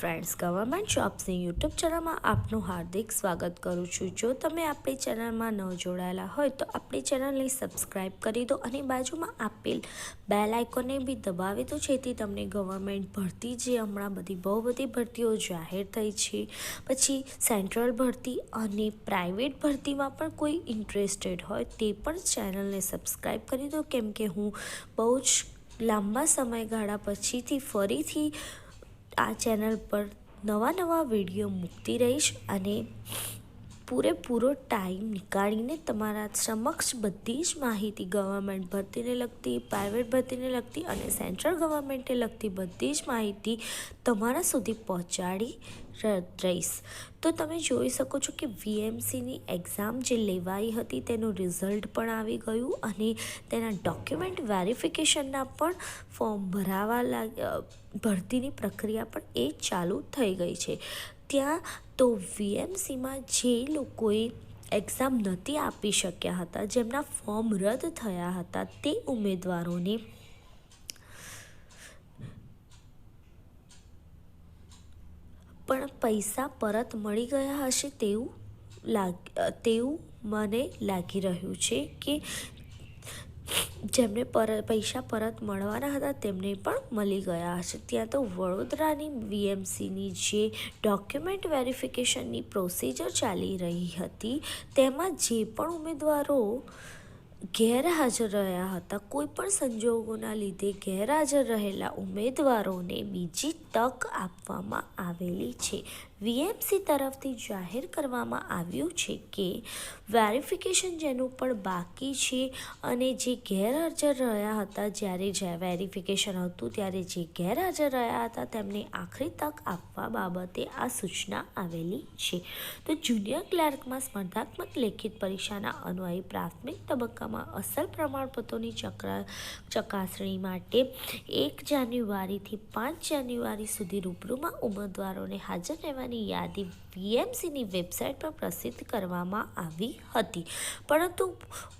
Friends government જોબ્સની YouTube ચેનલમાં આપનું હાર્દિક સ્વાગત કરું છું. જો તમે આપણી ચેનલમાં ન જોડાયેલા હોય તો આપણી ચેનલને સબસ્ક્રાઈબ કરી દો અને બાજુમાં આપેલ બેલ આઇકોનને બી દબાવી દો, જેથી તમને ગવર્મેન્ટ ભરતી જે હમણાં બધી બહુ બધી ભરતીઓ જાહેર થઈ છે, પછી સેન્ટ્રલ ભરતી અને પ્રાઇવેટ ભરતીમાં પણ કોઈ ઇન્ટરેસ્ટેડ હોય તે પણ ચેનલને સબસ્ક્રાઈબ કરી દો. કેમ કે હું બહુ જ લાંબા સમયગાળા પછીથી ફરીથી આ ચેનલ પર નવા નવા વીડિયો મૂકતી રહીશ અને પૂરેપૂરો ટાઈમ નીકાળીને તમારા સમક્ષ બધી જ માહિતી ગવર્મેન્ટ ભરતીને લગતી પ્રાઇવેટ ભરતીને લગતી અને સેન્ટ્રલ ગવર્મેન્ટને લગતી બધી જ માહિતી તમારા સુધી પહોંચાડી રહીશ. તો તમે જોઈ શકો છો કે વીએમસીની એક્ઝામ જે લેવાઈ હતી તેનું રિઝલ્ટ પણ આવી ગયું અને તેના ડોક્યુમેન્ટ વેરિફિકેશનના પણ ફોર્મ ભરાવા લાગ ભરતીની પ્રક્રિયા પણ એ ચાલુ થઈ ગઈ છે. ત્યાં તો વીએમસીમાં જે લોકોએ એક્ઝામ નથી આપી શક્યા હતા, જેમના ફોર્મ રદ થયા હતા, તે ઉમેદવારોને પણ પૈસા પરત મળી ગયા હશે તેવું લાગ, તેવું મને લાગી રહ્યું છે કે જેમને પર, પૈસા પરત મળવાના હતા તેમને પણ મળી ગયા હશે. ત્યાં તો વડોદરાની વીએમસીની જે ડોક્યુમેન્ટ વેરિફિકેશનની પ્રોસિજર ચાલી રહી હતી, તેમાં જે પણ ઉમેદવારો ગેરહાજર રહ્યા હતા, કોઈ પણ સંજોગોના લીધે ગેરહાજર રહેલા ઉમેદવારોને બીજી તક આપવામાં આવેલી છે. વીએમસી તરફથી જાહેર કરવામાં આવ્યું છે કે વેરિફિકેશન જેનું પણ બાકી છે અને જે ગેરહાજર રહ્યા હતા જ્યારે જે વેરિફિકેશન હતું ત્યારે જે ગેરહાજર રહ્યા હતા તેમને આખરી તક આપવા બાબતે આ સૂચના આવેલી છે. તો જુનિયર ક્લાર્કમાં સ્પર્ધાત્મક લેખિત પરીક્ષાના અન્વયે પ્રાથમિક તબક્કામાં અસલ પ્રમાણપત્રોની ચક્ર ચકાસણી માટે એક જાન્યુઆરીથી પાંચ જાન્યુઆરી સુધી રૂબરૂમાં ઉમેદવારોને હાજર રહેવાની કરવાની યાદી વીએમસીની વેબસાઇટ પર પ્રસિદ્ધ કરવામાં આવી હતી. પરંતુ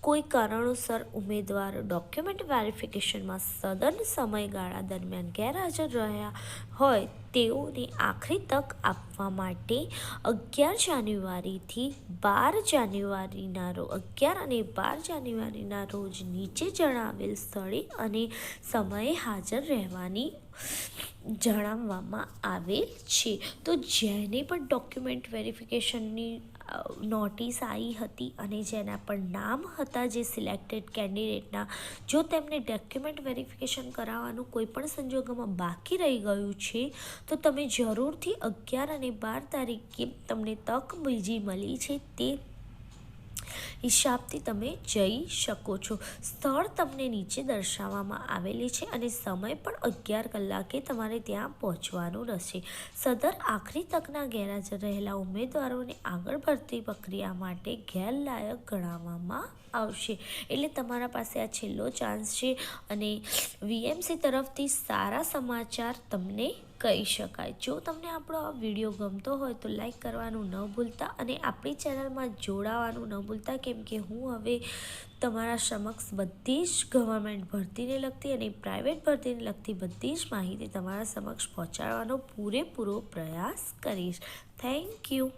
કોઈ કારણોસર ઉમેદવાર ડોક્યુમેન્ટ વેરિફિકેશનમાં સદન સમયગાળા દરમિયાન ગેરહાજર રહ્યા હોય તેઓને આખરી તક આપવા માટે અગિયાર જાન્યુઆરીથી બાર જાન્યુઆરીના રોજ અગિયાર અને બાર જાન્યુઆરીના રોજ નીચે જણાવેલ સ્થળે અને સમયે હાજર રહેવાની જણાવવામાં આવેલ છે. તો જેને પણ ડોક્યુમેન્ટ વેરિફિકેશનની નોટિસ આવી હતી અને જેના પણ નામ હતા જે સિલેક્ટેડ કેન્ડિડેટના, જો તેમને ડોક્યુમેન્ટ વેરિફિકેશન કરાવવાનું કોઈ પણ સંજોગોમાં બાકી રહી ગયું છે, તો તમે જરૂરથી અગિયાર અને બાર તારીખે તમને તક બીજી મળી છે તે હિસાબથી તમે જઈ શકો છો. સ્થળ તમને નીચે દર્શાવવામાં આવેલી છે અને સમય પણ અગિયાર કલાકે તમારે ત્યાં પહોંચવાનું રહેશે. સદર આખરી તકના ગેરહાજર રહેલા ઉમેદવારોને આગળ ભરતી પ્રક્રિયા માટે ગેરલાયક ગણાવવામાં આવશે. એટલે તમારા પાસે આ છેલ્લો ચાન્સ છે અને વીએમસી તરફથી સારા સમાચાર તમને કહી શકાય. જો તમને આપણો આ વીડિયો ગમતો હોય તો લાઈક કરવાનું ન ભૂલતા અને આપણી ચેનલમાં જોડાવાનું ન ભૂલતા, કેમ કે હું હવે તમારા સમક્ષ બધી જ ગવર્મેન્ટ ભરતીને લગતી અને પ્રાઇવેટ ભરતીને લગતી બધી જ માહિતી તમારા સમક્ષ પહોંચાડવાનો પૂરેપૂરો પ્રયાસ કરીશ. Thank you